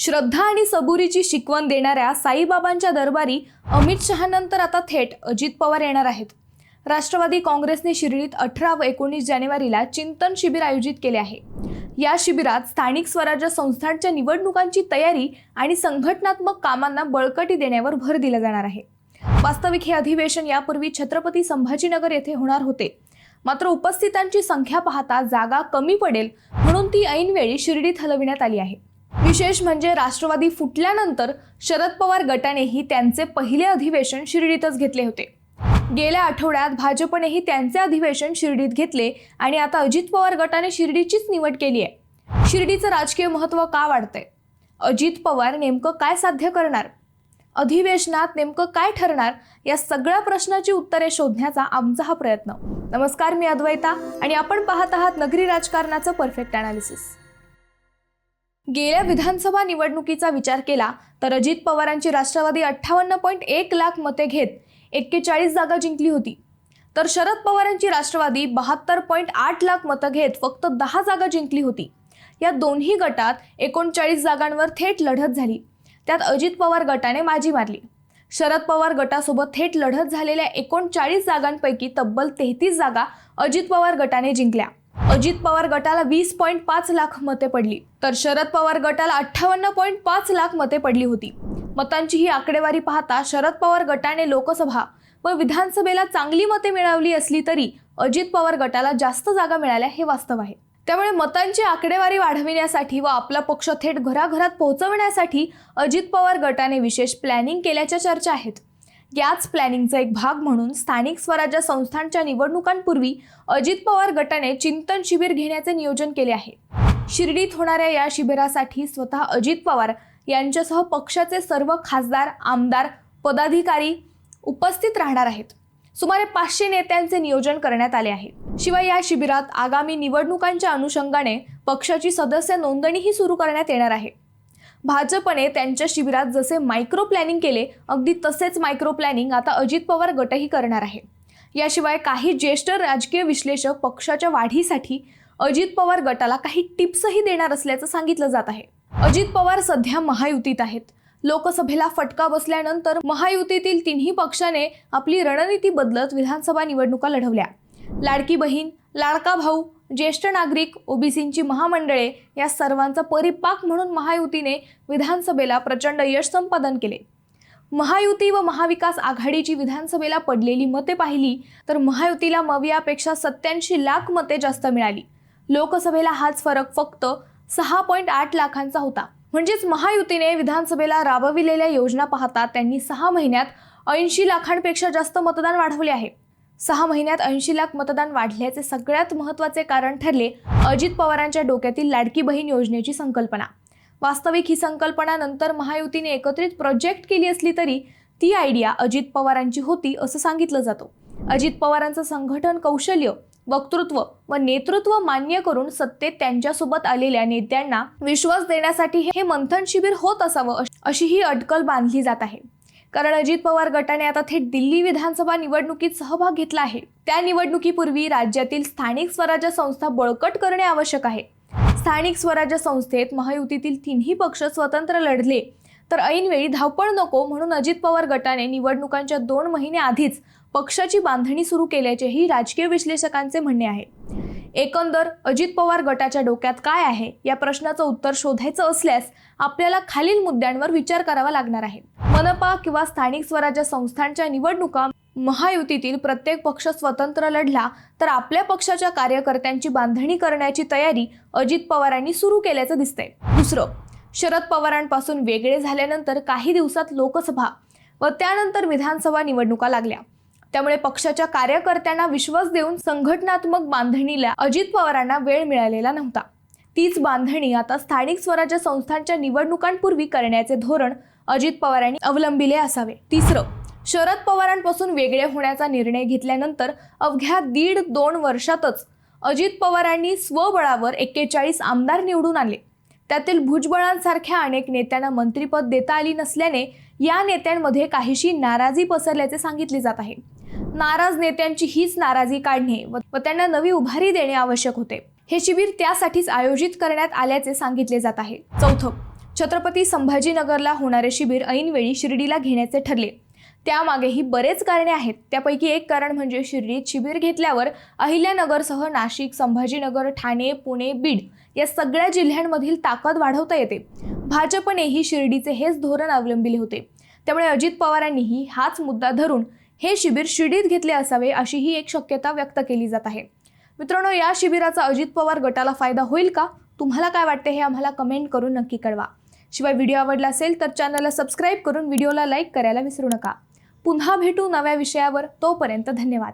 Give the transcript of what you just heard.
श्रद्धा आणि सबुरीची शिकवण देणाऱ्या साईबाबांच्या दरबारी अमित शहानंतर आता थेट अजित पवार येणार आहेत. राष्ट्रवादी काँग्रेसने शिर्डीत अठरा व एकोणीस जानेवारीला चिंतन शिबिर आयोजित केले आहे. या शिबिरात स्थानिक स्वराज्य संस्थांच्या निवडणुकांची तयारी आणि संघटनात्मक कामांना बळकटी देण्यावर भर दिला जाणार आहे. वास्तविक हे अधिवेशन यापूर्वी छत्रपती संभाजीनगर येथे होणार होते. मात्र उपस्थितांची संख्या पाहता जागा कमी पडेल म्हणून ती ऐनवेळी शिर्डीत हलविण्यात आली आहे. विशेष म्हणजे राष्ट्रवादी फुटल्यानंतर शरद पवार गटानेही त्यांचे पहिले अधिवेशन शिर्डीतच घेतले होते. गेल्या आठवड्यात भाजपनेही त्यांचे अधिवेशन शिर्डीत घेतले आणि आता अजित पवार गटाने शिर्डीचीच निवड केली आहे. शिर्डीचं राजकीय महत्त्व का वाढतंय? अजित पवार नेमकं काय साध्य करणार? अधिवेशनात नेमकं काय ठरणार? या सगळ्या प्रश्नाची उत्तरे शोधण्याचा आमचा हा प्रयत्न. नमस्कार मी अद्वैता आणि आपण पाहत आहात नगरी राजकारणाचं परफेक्ट अनालिसिस गेल्या विधानसभा निवडणुकीचा विचार केला तर अजित पवारांची राष्ट्रवादी अठ्ठावन्न पॉईंट एक लाख मते घेत एक्केचाळीस जागा जिंकली होती. तर शरद पवारांची राष्ट्रवादी बहात्तर पॉईंट आठ लाख मतं घेत फक्त दहा जागा जिंकली होती. या दोन्ही गटात एकोणचाळीस जागांवर थेट लढत झाली. त्यात अजित पवार गटाने बाजी मारली. शरद पवार गटासोबत थेट लढत झालेल्या एकोणचाळीस जागांपैकी तब्बल तेहतीस जागा अजित पवार गटाने जिंकल्या. अजित पवार गटाला वीस पॉईंट पाच लाख मते पडली. तर शरद पवार गटाला अठ्ठावन्न पॉईंट पाच लाख मते पडली होती. मतांची ही आकडेवारी पाहता शरद पवार गटाने लोकसभा व विधानसभेला चांगली मते मिळवली असली तरी अजित पवार गटाला जास्त जागा मिळाल्या हे वास्तव आहे. त्यामुळे मतांची आकडेवारी वाढविण्यासाठी व आपला पक्ष थेट घराघरात पोहोचवण्यासाठी अजित पवार गटाने विशेष प्लॅनिंग केल्याच्या चर्चा आहेत. याच प्लॅनिंगचा एक भाग म्हणून स्थानिक स्वराज्य संस्थांच्या निवडणुकांपूर्वी अजित पवार गटाने चिंतन शिबिर घेण्याचे नियोजन केले आहे. शिर्डीत होणाऱ्या या शिबिरासाठी स्वतः अजित पवार यांच्यासह पक्षाचे सर्व खासदार आमदार पदाधिकारी उपस्थित राहणार आहेत. सुमारे पाचशे नेत्यांचे नियोजन करण्यात आले आहे. शिवाय या शिबिरात आगामी निवडणुकांच्या अनुषंगाने पक्षाची सदस्य नोंदणीही सुरू करण्यात येणार आहे. भाजपने त्यांच्या शिबिरात जसे मायक्रो प्लॅनिंग केले अगदी तसेच मायक्रो प्लॅनिंग आता अजित पवार गटही करणार आहे. याशिवाय काही ज्येष्ठ राजकीय विश्लेषक पक्षाच्या वाढीसाठी अजित पवार गटाला काही टिप्सही देणार असल्याचं सांगितलं जात आहे. अजित पवार सध्या महायुतीत आहेत. लोकसभेला फटका बसल्यानंतर महायुतीतील तिन्ही पक्षाने आपली रणनीती बदलत विधानसभा निवडणुका लढवल्या. लाडकी बहीण लाडका भाऊ ज्येष्ठ नागरिक ओबीसींची महामंडळे या सर्वांचा परिपाक म्हणून महायुतीने विधानसभेला प्रचंड यश संपादन केले. महायुती व महाविकास आघाडीची विधानसभेला पडलेली मते पाहिली तर महायुतीला मवियापेक्षा सत्याऐंशी लाख मते जास्त मिळाली. लोकसभेला हाच फरक फक्त सहा पॉईंट आठ लाखांचा होता. म्हणजेच महायुतीने विधानसभेला राबविलेल्या योजना पाहता त्यांनी सहा महिन्यात ऐंशी लाखांपेक्षा जास्त मतदान वाढवले आहे. सहा महिन्यात ऐंशी लाख मतदान वाढल्याचे सगळ्यात महत्त्वाचे कारण ठरले अजित पवारांच्या डोक्यातील लाडकी बहीण योजनेची संकल्पना. वास्तविक ही संकल्पना नंतर महायुतीने एकत्रित प्रोजेक्ट केली असली तरी ती आयडिया अजित पवारांची होती असं सांगितलं जातं. अजित पवारांचं संघटन कौशल्य वक्तृत्व व नेतृत्व मान्य करून सत्तेत त्यांच्यासोबत आलेल्या नेत्यांना विश्वास देण्यासाठी हे मंथन शिबिर होत असावं अशी ही अटकल बांधली जात आहे. कारण अजित पवार गटाने आता थेट दिल्ली विधानसभा निवडणुकीत सहभाग घेतला आहे. त्या निवडणुकीपूर्वी राज्यातील स्थानिक स्वराज्य संस्था बळकट करणे आवश्यक आहे. स्थानिक स्वराज्य संस्थेत महायुतीतील तिन्ही पक्ष स्वतंत्र लढले. तर ऐनवेळी धावपळ नको म्हणून अजित पवार गटाने निवडणुकांच्या दोन महिने आधीच पक्षाची बांधणी सुरू केल्याचेही राजकीय विश्लेषकांचे म्हणणे आहे. एकंदर अजित पवार गटाच्या डोक्यात काय आहे? या प्रश्नाचं उत्तर शोधायचं असल्यास आपल्याला खालील मुद्द्यांवर विचार करावा लागणार आहे. मनपा किंवा स्थानिक स्वराज्य संस्थांच्या निवडणुका महायुतीतील प्रत्येक पक्ष स्वतंत्र लढला तर आपल्या पक्षाच्या कार्यकर्त्यांची बांधणी करण्याची तयारी अजित पवारांनी सुरू केल्याचं दिसतंय. दुसरं शरद पवारांपासून वेगळे झाल्यानंतर काही दिवसात लोकसभा व त्यानंतर विधानसभा निवडणुका लागल्या. त्यामुळे पक्षाच्या कार्यकर्त्यांना विश्वास देऊन संघटनात्मक बांधणीला अजित पवारांना वेळ मिळालेला नव्हता. तीच बांधणी आता स्थानिक स्वराज्य संस्थांच्या निवडणुकांपूर्वी करण्याचे धोरण अजित पवारांनी अवलंबिले असावे. तिसरं शरद पवारांपासून वेगळे होण्याचा निर्णय घेतल्यानंतर अवघ्या दीड दोन वर्षातच अजित पवारांनी स्वबळावर एक्केचाळीस आमदार निवडून आणले. त्यातील भुजबळांसारख्या अनेक नेत्यांना मंत्रिपद देता आली नसल्याने या नेत्यांमध्ये काहीशी नाराजी पसरल्याचे सांगितले जात आहे. नाराज नेत्यांची हीच नाराजी काढणे व व त्यांना नवी उभारी देणे आवश्यक होते. हे शिबिर त्यासाठीच आयोजित करण्यात आल्याचे सांगितले जात आहे. चौथं छत्रपती संभाजीनगरला होणारे शिबिर ऐनवेळी शिर्डीला घेण्याचे ठरले. त्यामागेही बरेच कारणे आहेत. त्यापैकी एक कारण म्हणजे शिर्डीत शिबिर घेतल्यावर अहिल्यानगरसह नाशिक संभाजीनगर ठाणे पुणे बीड या सगळ्या जिल्ह्यांमधील ताकद वाढवता येते. भाजपनेही शिर्डीचे हेच धोरण अवलंबिले होते. त्यामुळे अजित पवारांनीही हाच मुद्दा धरून हे शिबिर शिर्डीत घेतले असावे अशी ही एक शक्यता व्यक्त केली जात आहे. मित्रांनो या शिबिराचा अजित पवार गटाला फायदा होईल का? तुम्हाला काय वाटते हे आम्हाला कमेंट करून नक्की कळवा. शिवाय व्हिडिओ आवडला असेल तर चॅनलला सबस्क्राईब करून व्हिडिओला लाईक करायला विसरू नका. पुन्हा भेटू नव्या विषयावर. तोपर्यंत धन्यवाद.